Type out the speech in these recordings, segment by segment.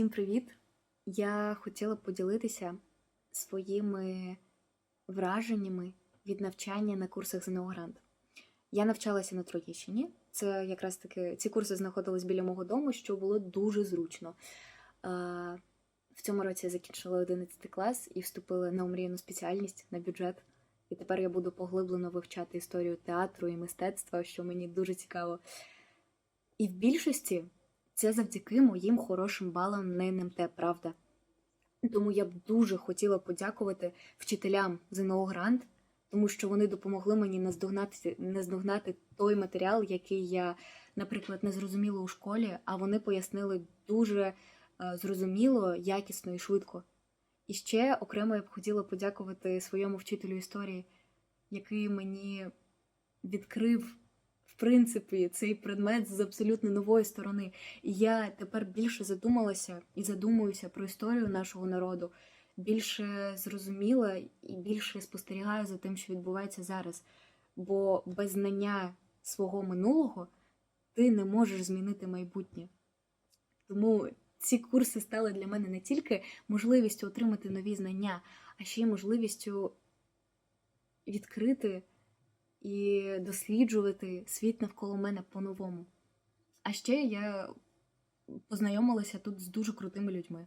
Всім привіт! Я хотіла поділитися своїми враженнями від навчання на курсах ЗНО Грант. Я навчалася на Троєщині. Це якраз таки ці курси знаходились біля мого дому, що було дуже зручно. В цьому році я закінчила 11 клас і вступила на омріяну спеціальність на бюджет. І тепер я буду поглиблено вивчати історію театру і мистецтва, що мені дуже цікаво. І в більшості це завдяки моїм хорошим балам на НМТ, правда. Тому я б дуже хотіла подякувати вчителям ЗНО Грант, тому що вони допомогли мені наздогнати, той матеріал, який я, наприклад, не зрозуміла у школі, а вони пояснили дуже е, зрозуміло, якісно і швидко. І ще окремо я б хотіла подякувати своєму вчителю історії, який мені відкрив, принципі, цей предмет з абсолютно нової сторони. І я тепер більше задумалася і задумуюся про історію нашого народу, більше зрозуміла і більше спостерігаю за тим, що відбувається зараз. Бо без знання свого минулого ти не можеш змінити майбутнє. Тому ці курси стали для мене не тільки можливістю отримати нові знання, а ще й можливістю відкрити і досліджувати світ навколо мене по-новому. А ще я познайомилася тут з дуже крутими людьми.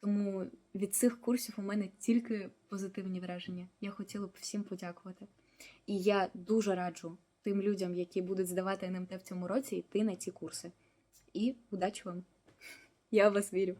Тому від цих курсів у мене тільки позитивні враження. Я хотіла б всім подякувати. І я дуже раджу тим людям, які будуть здавати НМТ в цьому році, йти на ці курси. І удачі вам! Я вас вірю.